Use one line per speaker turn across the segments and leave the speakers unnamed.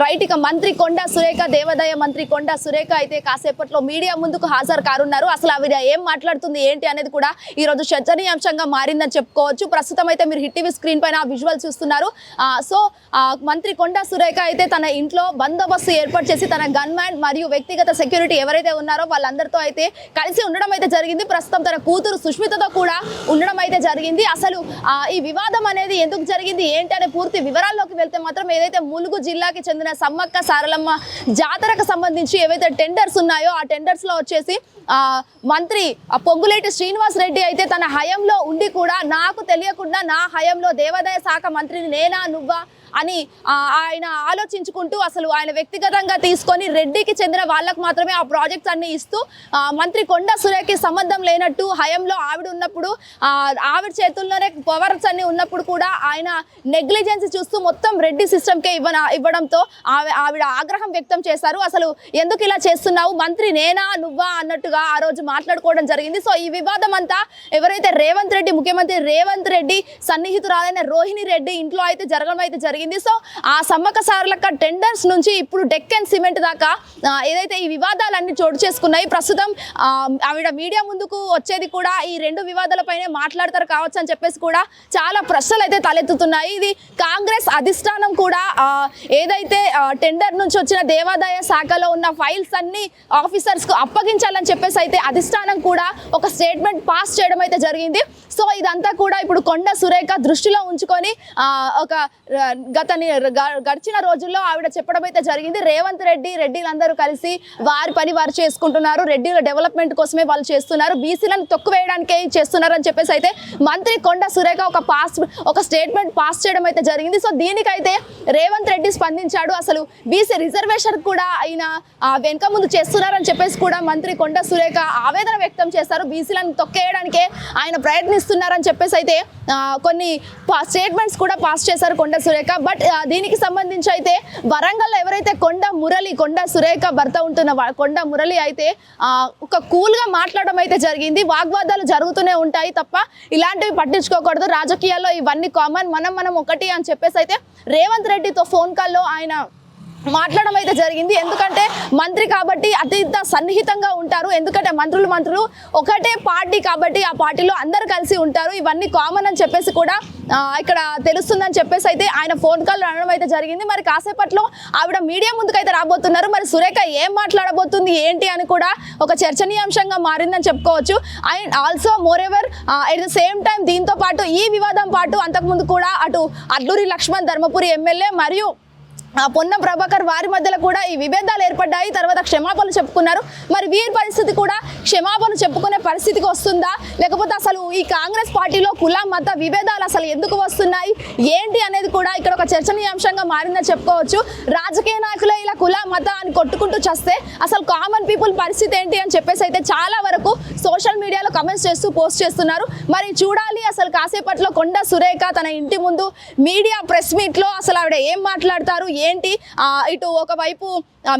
Right ఇక మంత్రి కొండ సురేఖ దేవాదాయ మంత్రి కొండ సురేఖ అయితే కాసేపట్లో మీడియా ముందుకు హాజరు కానున్నారు. అసలు ఆవిడ ఏం మాట్లాడుతుంది ఏంటి అనేది కూడా ఈ రోజు చర్చనీయాంశంగా మారిందని చెప్పుకోవచ్చు. ప్రస్తుతం అయితే మీరు హిట్ టీవీ స్క్రీన్ పైన విజువల్ చూస్తున్నారు. సో మంత్రి కొండ సురేఖ అయితే తన ఇంట్లో బందోబస్తు ఏర్పాటు చేసి తన గన్ మ్యాన్ మరియు వ్యక్తిగత సెక్యూరిటీ ఎవరైతే ఉన్నారో వాళ్ళందరితో అయితే కలిసి ఉండడం అయితే జరిగింది. ప్రస్తుతం తన కూతురు సుష్మితతో కూడా ఉండడం అయితే జరిగింది. అసలు ఈ వివాదం అనేది ఎందుకు జరిగింది ఏంటి అనే పూర్తి వివరాల్లోకి వెళ్తే మాత్రం ఏదైతే ములుగు జిల్లాకి చెందిన సమ్మక్క సారలమ్మ జాతరకు సంబంధించి ఏవైతే టెండర్స్ ఉన్నాయో ఆ టెండర్స్లో వచ్చేసి ఆ, మంత్రి ఆ పొంగులేటి శ్రీనివాస్ రెడ్డి అయితే తన హయంలో ఉండి కూడా నాకు తెలియకుండా నా హయంలో దేవాదాయ శాఖ మంత్రిని నేనా నువ్వా అని ఆయన ఆలోచించుకుంటూ అసలు ఆయన వ్యక్తిగతంగా తీసుకొని రెడ్డికి చెందిన వాళ్ళకు మాత్రమే ఆ ప్రాజెక్ట్స్ అన్ని ఇస్తూ మంత్రి కొండ సురేఖకి సంబంధం లేనట్టు హయంలో ఆవిడ ఉన్నప్పుడు ఆవిడ చేతుల్లోనే పవర్స్ అన్ని ఉన్నప్పుడు కూడా ఆయన నెగ్లిజెన్స్ చూస్తూ మొత్తం రెడ్డి సిస్టమ్కే ఇవ్వన ఇవ్వడంతో ఆవి- ఆవిడ ఆగ్రహం వ్యక్తం చేశారు. అసలు ఎందుకు ఇలా చేస్తున్నావు? మంత్రి నేనా? నువ్వా? అన్నట్టుగా ఆ రోజు మాట్లాడుకోవడం జరిగింది. సో ఈ వివాదం అంతా ఎవరైతే రేవంత్ రెడ్డి ముఖ్యమంత్రి రేవంత్ రెడ్డి సన్నిహితురాలైన రోహిణి రెడ్డి ఇంట్లో అయితే జరగడం అయితే జరిగింది. సో ఆ సమ్మక సారలక టెండర్స్ నుంచి ఇప్పుడు డెక్కన్ సిమెంట్ దాకా ఏదైతే ఈ వివాదాలన్నీ చోటు చేసుకున్నాయి ప్రస్తుతం ఆవిడ మీడియా ముందుకు వచ్చేది కూడా ఈ రెండు వివాదాలపైనే మాట్లాడతారు కావచ్చు అని చెప్పేసి కూడా చాలా ప్రశ్నలు అయితే తలెత్తుతున్నాయి. ఇది కాంగ్రెస్ అధిష్టానం కూడా ఏదైతే టెండర్ నుంచి వచ్చిన దేవాదాయ శాఖలో ఉన్న ఫైల్స్ అన్ని ఆఫీసర్స్కు అప్పగించాలని చెప్పేసి అయితే అధిష్టానం కూడా ఒక స్టేట్మెంట్ పాస్ చేయడం అయితే జరిగింది. సో ఇదంతా కూడా ఇప్పుడు కొండ సురేఖ దృష్టిలో ఉంచుకొని ఒక గత గ- గడిచిన రోజుల్లో ఆవిడ చెప్పడం అయితే జరిగింది. రేవంత్ రెడ్డి రెడ్డిలందరూ కలిసి వారి పని వారు చేసుకుంటున్నారు. రెడ్డిల డెవలప్మెంట్ కోసమే వాళ్ళు చేస్తున్నారు. బీసీలను తొక్కువేయడానికే చేస్తున్నారు అని చెప్పేసి అయితే మంత్రి కొండ సురేఖ ఒక పాస్ ఒక స్టేట్మెంట్ పాస్ చేయడం అయితే జరిగింది. సో దీనికైతే రేవంత్ రెడ్డి స్పందించాడు. అసలు బీసీ రిజర్వేషన్ కూడా ఆయన ఆ, వెనక ముందు చేస్తున్నారని చెప్పేసి కూడా మంత్రి కొండ సురేఖ ఆవేదన వ్యక్తం చేశారు. బీసీలను తొక్కేయడానికే ఆయన ప్రయత్నిస్తున్నారని చెప్పేసి అయితే కొన్ని స్టేట్మెంట్స్ కూడా పాస్ చేశారు కొండ సురేఖ. బట్ దీనికి సంబంధించి అయితే వరంగల్ ఎవరైతే కొండ మురళి కొండ సురేఖ భర్త ఉంటున్న కొండ మురళి అయితే ఒక కూల్గా మాట్లాడడం అయితే జరిగింది. వాగ్వాదాలు జరుగుతూనే ఉంటాయి తప్ప ఇలాంటివి పట్టించుకోకూడదు. రాజకీయాల్లో ఇవన్నీ కామన్ మనం మనం ఒకటి అని చెప్పేసి అయితే రేవంత్ రెడ్డితో ఫోన్ కాల్లో ఆయన మాట్లాడడం అయితే జరిగింది. ఎందుకంటే మంత్రి కాబట్టి అత్యంత సన్నిహితంగా ఉంటారు. ఎందుకంటే మంత్రులు మంత్రులు ఒకటే పార్టీ కాబట్టి ఆ పార్టీలో అందరు కలిసి ఉంటారు. ఇవన్నీ కామన్ అని చెప్పేసి కూడా ఇక్కడ తెలుస్తుందని చెప్పేసి అయితే ఆయన ఫోన్ కాల్ రావడం అయితే జరిగింది. మరి కాసేపట్లో ఆవిడ మీడియా ముందుకైతే రాబోతున్నారు. మరి సురేఖ ఏం మాట్లాడబోతుంది ఏంటి అని కూడా ఒక చర్చనీయాంశంగా మారిందని చెప్పుకోవచ్చు. And also moreover at the same time దీంతో పాటు ఈ వివాదం పాటు అంతకుముందు కూడా అటు అడ్లూరి లక్ష్మణ్ ధర్మపురి ఎమ్మెల్యే మరియు ఆ పొన్నం ప్రభాకర్ వారి మధ్యలో కూడా ఈ విభేదాలు ఏర్పడ్డాయి. తర్వాత క్షమాపణలు చెప్పుకున్నారు. మరి వీరి పరిస్థితి కూడా క్షమాపణలు చెప్పుకునే పరిస్థితికి వస్తుందా? లేకపోతే అసలు ఈ కాంగ్రెస్ పార్టీలో కుల మత విభేదాలు అసలు ఎందుకు వస్తున్నాయి? ఏంటి అనేది కూడా ఇక్కడ ఒక చర్చనీయాంశంగా మారిందని చెప్పుకోవచ్చు. రాజకీయ నాయకులే ఇలా కుల మత అని కొట్టుకుంటూ చస్తే అసలు కామన్ పీపుల్ పరిస్థితి ఏంటి అని చెప్పేసి అయితే చాలా వరకు సోషల్ మీడియాలో కమెంట్స్ చేస్తూ పోస్ట్ చేస్తున్నారు. మరి చూడాలి అసలు కాసేపట్లో కొండ సురేఖ తన ఇంటి ముందు మీడియా ప్రెస్ మీట్లో అసలు ఆవిడ ఏం మాట్లాడతారు ఏంటి? ఇటు ఒకవైపు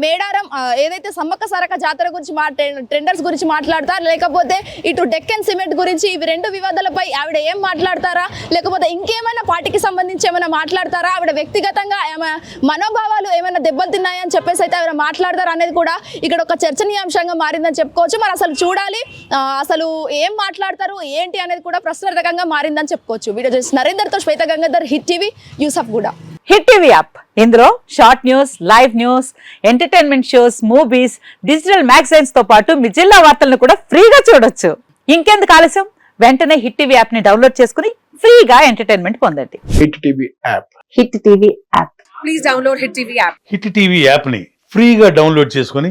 మేడారం ఏదైతే సమ్మక్క సారక జాతర గురించి మా టెండర్స్ గురించి మాట్లాడతారు లేకపోతే ఇటు డెక్కన్ సిమెంట్ గురించి ఇవి రెండు వివాదాలపై ఆవిడ ఏం మాట్లాడతారా? లేకపోతే ఇంకేమైనా పార్టీకి సంబంధించి ఏమైనా మాట్లాడతారా? ఆవిడ వ్యక్తిగతంగా ఏమైనా మనోభావాలు ఏమైనా దెబ్బలు తిన్నాయని చెప్పేసి అయితే ఆవిడ మాట్లాడతారా అనేది కూడా ఇక్కడ ఒక చర్చనీయాంశంగా మారిందని చెప్పుకోవచ్చు. మరి అసలు చూడాలి అసలు ఏం మాట్లాడతారు ఏంటి అనేది కూడా ప్రశ్నార్థకంగా మారిందని చెప్పుకోవచ్చు. వీడియో చేసి నరేందర్తో శ్వేత గంగాధర్ హిట్ టీవీ యూసఫ్ కూడా
హిట్ టీవీ యాప్. ఇందులో short news live news entertainment shows movies digital మ్యాగజైన్స్తో పాటు మీ జిల్లా వార్తలను కూడా ఫ్రీగా చూడొచ్చు. ఇంకెందుకు ఆలస్యం? వెంటనే హిట్ టీవీ యాప్ని డౌన్లోడ్ చేసుకుని ఫ్రీగా ఎంటర్టైన్మెంట్ పొందండి.
Hit TV app.
Hit TV app.
Please download Hit TV app.
Hit TV యాప్ని ఫ్రీగా డౌన్లోడ్ చేసుకొని